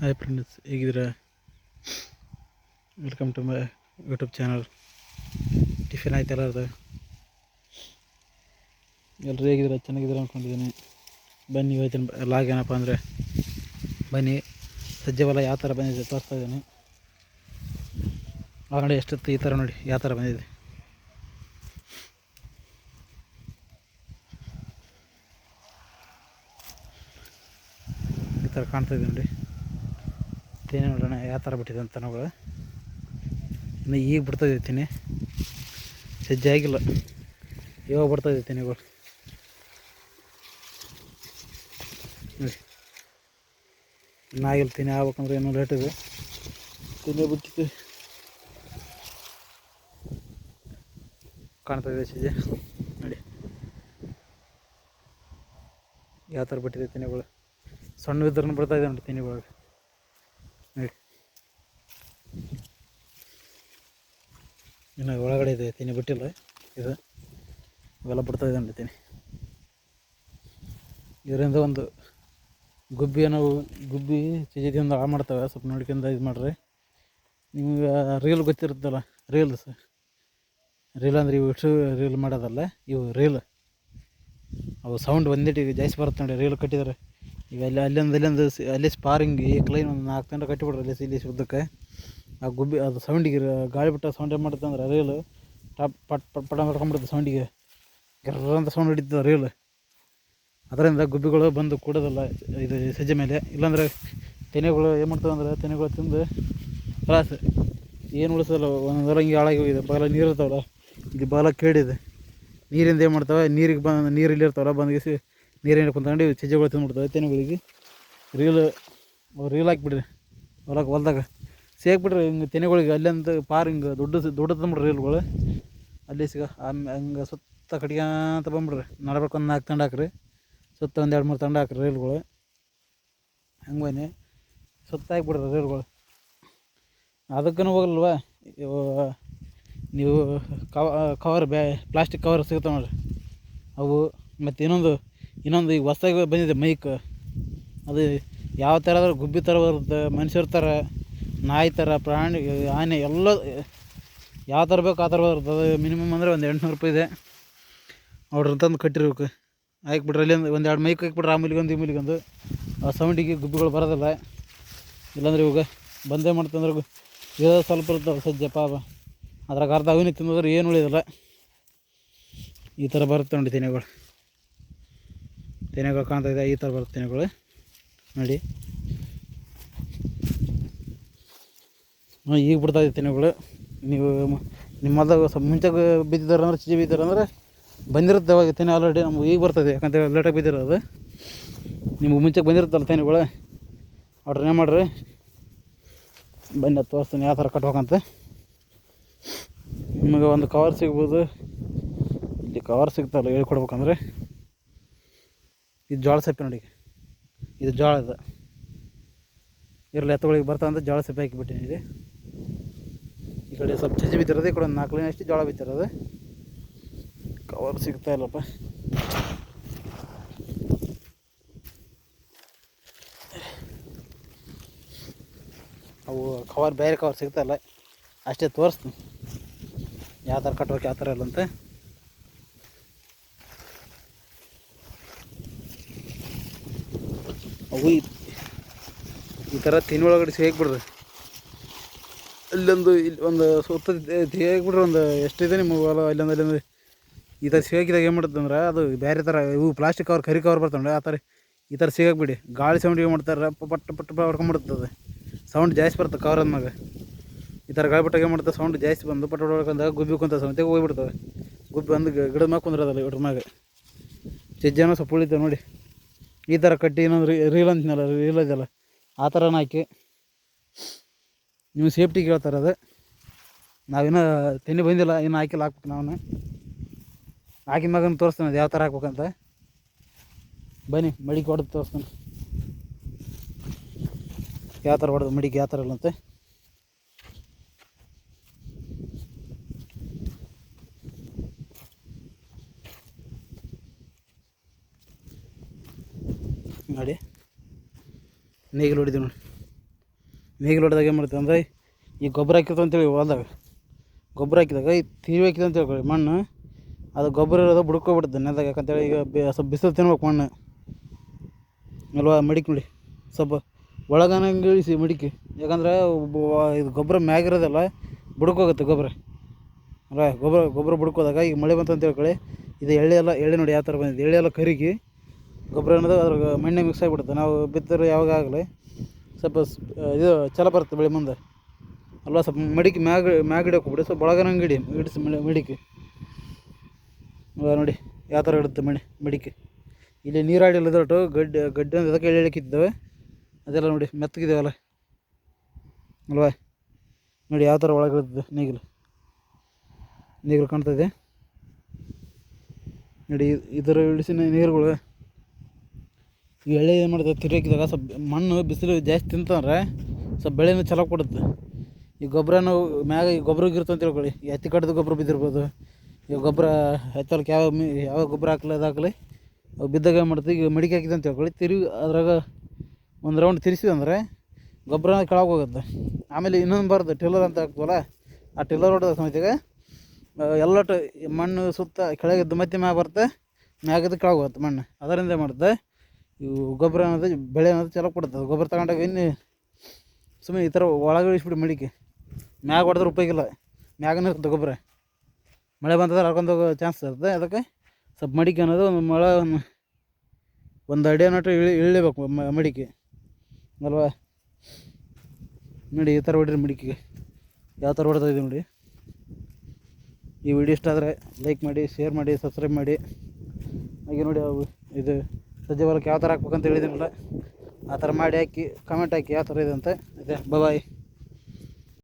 Hi friends ಹೇಗಿದ್ದೀರಾ? Welcome to my YouTube channel tiffin ಆಯ್ತು ಎಲ್ಲರದು? ಎಲ್ಲರೂ ಹೇಗಿದ್ದೀರಾ? ಚೆನ್ನಾಗಿದ್ದೀರಾ ಅಂದ್ಕೊಂಡಿದ್ದೀನಿ ಬನ್ನಿ ಇವತ್ತಿನ ಲಾಗ್ ಏನಪ್ಪ ಅಂದರೆ, ಬನ್ನಿ. ಸಜ್ಜೆ ಯಾವ ಥರ ಬಂದಿದೆ ತೋರಿಸ್ತಾ ಇದ್ದೀನಿ. ಆ ನೋಡಿ ಎಷ್ಟೊತ್ತು ಈ ಥರ ನೋಡಿ ಯಾವ ಥರ ಬಂದಿದೆ. ಈ ಥರ ಕಾಣ್ತಾ ಇದೆ ನೋಡಿ. ತೆನೆ ನೋಡೋಣ, ಯಾವ ಥರ ಬಿಟ್ಟಿದೆ ಅಂತ ನಾವು ಇನ್ನು ಈಗ ಬಿಡ್ತಾಯಿದೆ ತೆನೆ ಸಜ್ಜೆ ಆಗಿಲ್ಲ ಇವಾಗ. ನೋಡಿ. ಇನ್ನು ಆಗಿಲ್ಲ ತೆನೆ ಆಗ್ಬೇಕಂದ್ರೆ ಏನೋ ಲೇಟ್ ಇದೆ. ತೆನೆ ಬಿಟ್ಟಿತ್ತು ಕಾಣ್ತಾ ಇದೆ ಸಜ್ಜೆ. ನೋಡಿ. ಯಾವ ಥರ ಬಿಟ್ಟಿದೆ ಸಣ್ಣ ಇದ್ರೂ ಬಿಡ್ತಾ ಇದೆ ನೋಡಿ ತೆನೆಗಳು ಇನ್ನು ಒಳಗಡೆ ಇದೆ ತೆನೆ ಬಿಟ್ಟಿಲ್ಲ ಇದು ಇವೆಲ್ಲ ಬಿಡ್ತಾ ಇದೆ ಅಂತೀನಿ ತೆನೆ ಇದರಿಂದ ಒಂದು ಗುಬ್ಬಿ ಏನೋ ಗುಬ್ಬಿ ಚಿಜಿದಿಂದ ಆ ಮಾಡ್ತವೆ, ಸ್ವಲ್ಪ ನೋಡ್ಕೊಂಡು ಇದು ಮಾಡ್ರಿ. ನಿಮ್ಗೆ ರೀಲ್ ಗೊತ್ತಿರುತ್ತಲ್ಲ ರೀಲ್ಸ್ ರೀಲ್ ಅಂದರೆ ಇವು ಇಷ್ಟು ರೀಲ್ ಮಾಡೋದಲ್ಲ, ಇವು ರೀಲ್. ಅವು ಸೌಂಡ್ ಒಂದಿಟ್ಟು ಜಾಸ್ತಿ ಬರುತ್ತೆ ನೋಡಿ ರೀಲ್ ಕಟ್ಟಿದ್ರೆ. ಇವೆಲ್ಲ ಅಲ್ಲೊಂದು ಅಲ್ಲಿಂದ ಅಲ್ಲಿ ಸ್ಪಾರಿಂಗ್ ಈ ಕ್ಲೈನ್ ಒಂದು ನಾಲ್ಕು ತಂಡ ಕಟ್ಟಿಬಿಡ್ರಿ, ಅಲ್ಲಿ ಇಲ್ಲಿ ಉದ್ದಕ್ಕೆ ಆ ಗುಬ್ಬಿ, ಅದು ಸೌಂಡಿಗೆ, ಗಾಳಿ ಬಿಟ್ಟ ಸೌಂಡ್ ಏನು ಮಾಡುತ್ತೆ ಅಂದ್ರೆ ರೇಲು ಟಾಪ್, ಪಟ್ ಪಟ್, ಪಟ ಸೌಂಡಿಗೆ ಗಿರ್ರ ಅಂತ ಸೌಂಡ್ ಹಿಡಿತದೆ ರೀಲ್ ಅದರಿಂದ ಗುಬ್ಬಿಗಳು ಬಂದು ಕೂಡೋದಲ್ಲ ಇದು ಸಜ್ಜೆ ಮೇಲೆ. ಇಲ್ಲಾಂದ್ರೆ ತೆನೆಗಳು ಏನು ಮಾಡ್ತವೆ ಅಂದ್ರೆ ತೆನೆಗಳು ತಿಂದು ತ್ರಾಸು ಏನು ಉಳಿಸಲ್ಲ ಒಂದೊಂದರ ಹಿಂಗೆ ಹಾಳಾಗಿ ಹೋಗಿದೆ. ಬಾಲ ನೀರು ಇರ್ತಾವಲ್ಲ, ಇಲ್ಲಿ ಬಾಲ ಕೇಳಿದೆ ನೀರಿಂದ ಏನು ಮಾಡ್ತಾವೆ? ನೀರಿಗೆ ಬಂದು ನೀರು ಇಲ್ಲಿ ಇರ್ತಾವಲ್ಲ ಬಂದಿಸಿ ನೀರಿನ ಕುಂತ್ಕೊಂಡು ಸಜ್ಜೆಗಳು ತಿಂದ್ಬಿಡ್ತಾವೆ ತೆನೆಗಳಿಗೆ. Reel reel ಹಾಕ್ಬಿಡ್ರಿ. ಹೊಲಕ್ಕೆ ಹೊಲ್ದಾಗ. ಸೇಕ್ಬಿಟ್ರಿ ಹಿಂಗೆ ತೆನೆಗಳಿಗೆ ಅಲ್ಲಂತ ಪಾರ್ ಹಿಂಗೆ ದೊಡ್ಡ ದೊಡ್ಡ ತಂದ್ಬಿಡ್ರಿ ರೀಲ್ಗಳು. ಅಲ್ಲಿ ಸಿಗ ಆಮೇಲೆ ಹಂಗೆ ಸುತ್ತ ಕಟ್ಕೊಂತ ಬಂದ್ಬಿಡ್ರಿ. ನಡ್ಬೇಕು ಒಂದು ನಾಲ್ಕು ತಂಡ ಹಾಕ್ರಿ. ಸುತ್ತ ಒಂದು ಎರಡು ಮೂರು ತಂಡ ಹಾಕ್ರಿ ರೀಲ್ಗಳು. ಹಂಗೆ ಬನ್ನಿ. ಸುತ್ತ ಹಾಕ್ಬಿಡ್ರಿ ರೀಲ್ಗಳು. ಅದಕ್ಕೂ ಹೋಗಲ್ವಾ? ನೀವು ಕವ, ಕವರ್ ಬ್ಯಾ, ಪ್ಲಾಸ್ಟಿಕ್ ಕವರ್ ಸಿಗ್ತಾವೆ ನೋಡ್ರಿ. ಅವು, ಮತ್ತು ಇನ್ನೊಂದು ಇನ್ನೊಂದು ಈಗ ಹೊಸ್ದಾಗಿ ಬಂದಿದೆ ಮೈಕ್. ಅದು ಯಾವ ಥರ ಆದರೂ ಗುಬ್ಬಿ ಥರ ಬರುತ್ತೆ, ಮನುಷ್ಯರ ಥರ. ನಾಯಿ ಥರ, ಪ್ರಾಣಿ, ಆನೆ, ಎಲ್ಲ, ಯಾವ ಥರ ಬೇಕು ಆ ಥರ ಬರ್ತದೆ. ಮಿನಿಮಮ್ ಅಂದರೆ ಒಂದು ಎಂಟುನೂರು ರೂಪಾಯಿ ಇದೆ. ಅವ್ರ ತಂದು ಕಟ್ಟಿರ್ಬೇಕು. ಹಾಕ್ಬಿಟ್ರೆ ಅಲ್ಲಿ ಒಂದು ಎರಡು ಮೈಕ್ ಹಾಕ್ಬಿಟ್ರೆ ಆ ಮೂಲಿಗೊಂದು ಈ ಮೂಲಿಗೊಂದು ಆ ಸೌಂಡಿಗೆ ಗುಬ್ಬಿಗಳು ಬರೋದಿಲ್ಲ. ಇಲ್ಲಾಂದ್ರೆ ಇವಾಗ ಬಂದೇ ಮಾಡ್ತಂದ್ರೆ ಏನೋ ಸ್ವಲ್ಪ ಇರ್ತಾವೆ ಸಜ್ಜೆ ಪಾಪ. ಅದ್ರಾಗ ಅರ್ಧ ಅವಿನ ತಿಂದ್ರೆ ಏನು ಉಳಿಯೋದಿಲ್ಲ ಈ ಥರ ಬರುತ್ತೆ ನೋಡಿ ತೆನೆಗಳು. ತೆನೆಗಳು ಕಾಣ್ತಾ ಇದೆ, ಈ ಥರ ಬರುತ್ತೆ ತೆನೆಗಳು. ನೋಡಿ. ಈಗ ಬಿಡ್ತಾ ಇದೆ ತೆನೆಗಳು ನೀವು ಮ- ನಿಮ್ಮ ಹೊಲ್ದಾಗ ಸ್ವಲ್ಪ ಮುಂಚೆ ಬಿದ್ದಿದ್ದಾರೆ ಅಂದ್ರೆ ಚಿಜಿ ಬಿದ್ದಿದ್ದಾರೆ ಅಂದರೆ ಬಂದಿರುತ್ತೆ ಅವಾಗ ತೆನೆ ಆಲ್ರೆಡಿ ನಮ್ಗೆ ಈಗ ಬರ್ತದೆ, ಯಾಕಂತೇಳಿ ಲೇಟಾಗಿ ಬಿದ್ದಿರೋದು ನಿಮ್ಗೆ ಮುಂಚೆಗೆ ಬಂದಿರುತ್ತಲ್ಲ ತೆನೆಗಳು ಆರ್ಡ್ರ್ ಏನು ಮಾಡಿರಿ? ಬನ್ನಿ ತೋರಿಸ್ತೀನಿ ಯಾವ ಥರ ಕಟ್ಬೇಕಂತ. ನಿಮಗೆ ಒಂದು ಕವರ್ ಸಿಗ್ಬೋದು. ಇಲ್ಲಿ ಕವರ್ ಸಿಗ್ತಲ್ಲ, ಹೇಳ್ಕೊಡ್ಬೇಕಂದ್ರೆ. ಇದು ಜೋಳ ಸಪ್ಪೆ ನೋಡಿ. ಇದು ಜೋಳದ ಇರಲಿ, ಎತ್ತುಗಳಿಗೆ ಬರ್ತಾ ಅಂತ ಜೋಳ ಸಪ್ಪೆ ಹಾಕಿಬಿಟ್ಟಿನಿ ಕಡೆ ಸ್ವಲ್ಪ ಚಜ್ಜಿ ಬಿದ್ದಿರೋದು ಈ ಕಡೆ ನಾಲ್ಕು ಲೈನ್ ಅಷ್ಟು ಜೋಳ ಬಿದ್ದಿರೋದು. ಕವರ್ ಸಿಗ್ತಾ ಇಲ್ಲಪ್ಪ. ಅವು ಕವರ್ ಬೇರೆ ಕವರ್ ಸಿಗ್ತಾ ಇಲ್ಲ. ಅಷ್ಟೇ ತೋರಿಸ್ತೀನಿ. ಯಾವ ಥರ ಕಟ್ಬೇಕು ಯಾವ ಥರ ಇಲ್ಲಂತೆ. ಅವು ಈ ಥರ ತಿನ್ನೊಳಗಡೆ ಸೇಗ್ಬಿಡ್ರಿ ಅಲ್ಲೊಂದು ಇಲ್ಲಿ ಒಂದು ಸುತ್ತ ತೆಗಿಯಾಕ್ಬಿಟ್ರೆ ಒಂದು ಎಷ್ಟಿದೆ ನಿಮ್ಮ ಹೊಲ ಅಲ್ಲೊಂದು ಅಲ್ಲೊಂದು ಈ ಥರ ಸಿಗಾಕಿದಾಗ ಏನು ಮಾಡುತ್ತೆ ಅದು ಬೇರೆ ಥರ ಇವು ಪ್ಲಾಸ್ಟಿಕ್ ಕವರ್ ಕರಿ ಕವರ್ ಬರ್ತಾವೆ ಆ ಥರ ಈ ಥರ ಸಿಗಾಕ್ಬಿಡಿ. ಗಾಳಿ ಸೌಂಡ್ ಏನು ಮಾಡ್ತಾರೆ ಪಟ್ ಪಟ್ ಪಟ್ ಹೊಡ್ಕೊಂಡ್ಬಿಡ್ತದೆ ಸೌಂಡ್ ಜಾಸ್ತಿ ಬರ್ತದೆ ಕವರ್ ಅಂದಾಗ ಈ ಥರ ಗಾಳಿ ಏನು ಮಾಡ್ತಾರೆ ಸೌಂಡ್ ಜಾಸ್ತಿ ಬಂದು ಪಟ್ ಹೊಡ್ಕೊಂಡಾಗ ಗುಬ್ಬಿ ಕುಂತ ಸಮೇತ ಹೋಗ್ಬಿಡ್ತವೆ. ಗುಬ್ಬಿ ಬಂದು ಗಿಡದ ಮ್ಯಾಗ ಕುಂದ್ರದಲ್ಲ ಇವ್ರ ಮ್ಯಾಗ. ಸಜ್ಜೆನೋ ಸ್ವಲ್ಪ ಉಳಿತಾವೆ ನೋಡಿ. ಈ ಥರ ಕಟ್ಟಿ ಏನಂದ್ರೆ ರೀಲ್ ಅಂತಿನಲ್ಲ ರೀಲ್ ಇದೆಯಲ್ಲ ಆ ಥರನ ಹಾಕಿ. ನೀವು ಸೇಫ್ಟಿಗೆ ಹೇಳ್ತಾರೆ ಅದು. ನಾವಿನ್ನೂ ತೆನಿ ಬಂದಿಲ್ಲ, ಇನ್ನು ಹಾಕಿಲ್ಲ ಹಾಕ್ಬೇಕು ನಾವು ಹಾಕಿದ ಮಗನ ತೋರಿಸ್ತಾನೆ ಅದು ಯಾವ ಥರ ಹಾಕ್ಬೇಕಂತ. ಬನ್ನಿ, ಮಡಿಕೆ ಹೊಡೆದು ತೋರಿಸ್ತಾನೆ. ಯಾವ ಥರ ಹೊಡೆದು ಮಡಿಕೆ, ಯಾವ ಥರ ಇಲ್ಲ ಅಂತ. ನೋಡಿ ನೇಗಿಲು ಹೊಡಿದೀವಿ ನೋಡಿ. ನೇಗಿಲು ಹೊಡೆದಾಗ ಏನು ಮಾಡ್ತೀವಿ ಅಂದರೆ ಈ ಗೊಬ್ಬರ ಹಾಕಿರ್ತೀವಿ ಅಂತೇಳಿ ಹೊಲ್ದಾಗ. ಗೊಬ್ಬರ ಹಾಕಿದಾಗ ಈ ತೀವಿ ಹಾಕಿದೆ ಅಂತ ಹೇಳ್ಕೊಳ್ಳಿ ಮಣ್ಣು. ಅದು ಗೊಬ್ಬರ ಇರೋದು ಬುಡ್ಕೊಬಿಡುತ್ತೆ ನೆಲದಾಗ, ಯಾಕಂತೇಳಿ ಈಗ ಸ್ವಲ್ಪ ಬಿಸಿಲು ತಿನ್ಬೇಕು ಮಣ್ಣು. ಅಲ್ವಾ, ಮಡಿಕೆ ನೋಡಿ. ಸ್ವಲ್ಪ ಒಳಗನಂಗೆ ಇಳಿಸಿ ಮಡಿಕೆ. ಯಾಕಂದ್ರೆ ಇದು ಗೊಬ್ಬರ ಮ್ಯಾಗಿರೋದಲ್ಲ ಬುಡ್ಕೋಗುತ್ತೆ ಗೊಬ್ಬರ. ಅಲ್ವಾ, ಗೊಬ್ಬರ ಗೊಬ್ಬರ ಬುಡ್ಕೋದಾಗ ಈಗ ಮಳೆ ಬಂತು ಅಂತ ಹೇಳ್ಕೊಳ್ಳಿ ಇದು ಎಳ್ಳೆ ಎಲ್ಲ ಎಳೆ ನೋಡಿ ಯಾವ ಥರ ಬಂದಿದೆ. ಎಳ್ಳೆ ಎಲ್ಲ ಕರಿಗಿ ಗೊಬ್ಬರ ಅನ್ನೋದು ಅದ್ರಾಗ ಮಣ್ಣಿಗೆ ಮಿಕ್ಸ್ ಆಗಿಬಿಡುತ್ತೆ. ನಾವು ಬಿತ್ತರು ಯಾವಾಗ ಆಗಲಿ ಸ್ವಲ್ಪ ಇದು ಚಲ ಬರುತ್ತೆ ಬೆಳೆ ಮುಂದೆ. ಅಲ್ವಾ? ಸ್ವಲ್ಪ ಮಡಿಕೆ ಮ್ಯಾಗ ಮ್ಯಾಗ ಹೋಗ್ಬಿಡಿ ಸ್ವಲ್ಪ ಒಳಗನಂಗೆ ಹಿಡಿ ಹಿಡಿಸಿ ಮಡಿ ಮಡಿಕೆ. ನೋಡಿ? ಯಾವ ಥರ ಇಡುತ್ತೆ ಮಣಿ, ಮಡಿಕೆ. ಇಲ್ಲಿ ನೀರಾಡಿಲ್ಲ ದೊಡ್ಡ ಗಡ್ಡೆ ಗಡ್ಡೆ ಅದಕ್ಕೆ ಎಳಿಲಿಕ್ಕಿದ್ದಾವೆ ಅದೆಲ್ಲ ನೋಡಿ ಮೆತ್ತಗಿದಾವಲ್ಲ ಅಲ್ವಾ? ನೋಡಿ ಯಾವ ಥರ ಒಳಗೆ ನೀಗಲು. ನೇಗಿಲು ಕಾಣ್ತದೆ ನೋಡಿ ಇದರ ಇಳಿಸಿನ ನೀರುಗಳು ಈ ಎಳೆ ಏನು ಮಾಡ್ತದೆ ತಿರುಗಿದಾಗ ಸ್ವಲ್ಪ ಮಣ್ಣು ಬಿಸಿಲು ಜಾಸ್ತಿ ತಿಂತಂದ್ರೆ ಸ್ವಲ್ಪ ಬೆಳೆನೂ ಚಲೋ ಕೊಡುತ್ತೆ. ಈ ಗೊಬ್ಬರನು ಮ್ಯಾಗ ಈ ಗೊಬ್ಬರ ಅಂತ ತಿಳ್ಕೊಳ್ಳಿ. ಈ ಕಡ್ದು ಗೊಬ್ಬರ ಬಿದ್ದಿರ್ಬೋದು. ಈ ಗೊಬ್ಬರ ಹತ್ತಲಕ್ಕೆ ಯಾವ ಯಾವ ಗೊಬ್ಬರ ಹಾಕ್ಲಿ ಅವು ಬಿದ್ದಾಗ ಏನು ಮಾಡ್ತೀವಿ? ಈಗ ಮಡಿಕೆ ಹಾಕಿದೆ ಅಂತ ತಿಳ್ಕೊಳ್ಳಿ. ತಿರುಗಿ ಅದ್ರಾಗ ಒಂದು ರೌಂಡ್ ತಿರ್ಸಿವಿ ಅಂದರೆ ಗೊಬ್ಬರ ಕೆಳಗೆ ಹೋಗುತ್ತೆ. ಆಮೇಲೆ ಇನ್ನೊಂದು ಬರುತ್ತೆ ಟಿಲ್ಲರ್ ಅಂತ ಹಾಕ್ತವಲ್ಲ ಆ ಟಿಲ್ಲರ್ ಹೊಡೆದ ಸಮೇತಿಗೆ ಎಲ್ಲ ಮಣ್ಣು ಸುತ್ತ ಕೆಳಗಿದ್ದು ಮತ್ತೆ ಮ್ಯಾಗ ಬರುತ್ತೆ ಮ್ಯಾಗದ್ದು ಕೆಳಗೆ ಹೋಗುತ್ತೆ ಮಣ್ಣು. ಅದರಿಂದ ಮಾಡುತ್ತೆ? ಇವು ಗೊಬ್ಬರ ಅನ್ನೋದು, ಬೆಳೆ ಅನ್ನೋದು ಚಲೋ ಕೊಡ್ತದೆ ಗೊಬ್ಬರ ತಗೊಂಡಾಗ ಇನ್ನು ಸುಮ್ಮನೆ ಈ ಥರ ಒಳಗೆ ಇಳಿಸ್ಬಿಡಿ ಮಡಿಕೆ ಮ್ಯಾಗ ಹೊಡೆದ್ರೆ ಉಪಯೋಗ ಇಲ್ಲ. ಮ್ಯಾಗನೇ ಇರುತ್ತೆ ಗೊಬ್ಬರ. ಮಳೆ ಬಂತಂದ್ರೆ ಹರ್ಕೊಂಡು ಹೋಗೋ ಚಾನ್ಸ್ ಇರ್ತದೆ. ಅದಕ್ಕೆ ಸ್ವಲ್ಪ ಮಡಿಕೆ ಅನ್ನೋದು ಒಂದು ಮಳೆ ಒಂದು ಅಡಿ ಅನ್ನೋಟ್ಟು ಇಳಿ, ಇಳಿಬೇಕು ಮಡಿಕೆ. ಅಲ್ವಾ? ನೋಡಿ ಈ ಥರ ಹೊಡಿರಿ ಮಡಿಕೆಗೆ. ಯಾವ ಥರ ಹೊಡ್ತಾ ಇದೆ ನೋಡಿ. ಈ ವಿಡಿಯೋ ಇಷ್ಟ ಆದರೆ ಲೈಕ್ ಮಾಡಿ ಶೇರ್ ಮಾಡಿ ಸಬ್ಸ್ಕ್ರೈಬ್ ಮಾಡಿ. ಹಾಗೆ ನೋಡಿ ಅವು ಇದು ಸಜ್ಜೆ ಹೊಲಕ್ಕೆ ಯಾವ ಥರ ಹಾಕ್ಬೇಕಂತ ಹೇಳಿದ್ದೀನಲ್ಲ ಆ ಥರ ಮಾಡಿ ಹಾಕಿ ಕಮೆಂಟ್ ಹಾಕಿ ಯಾವ ಥರ ಇದೆ ಅಂತ. ಇದೆ ಬಾಯ್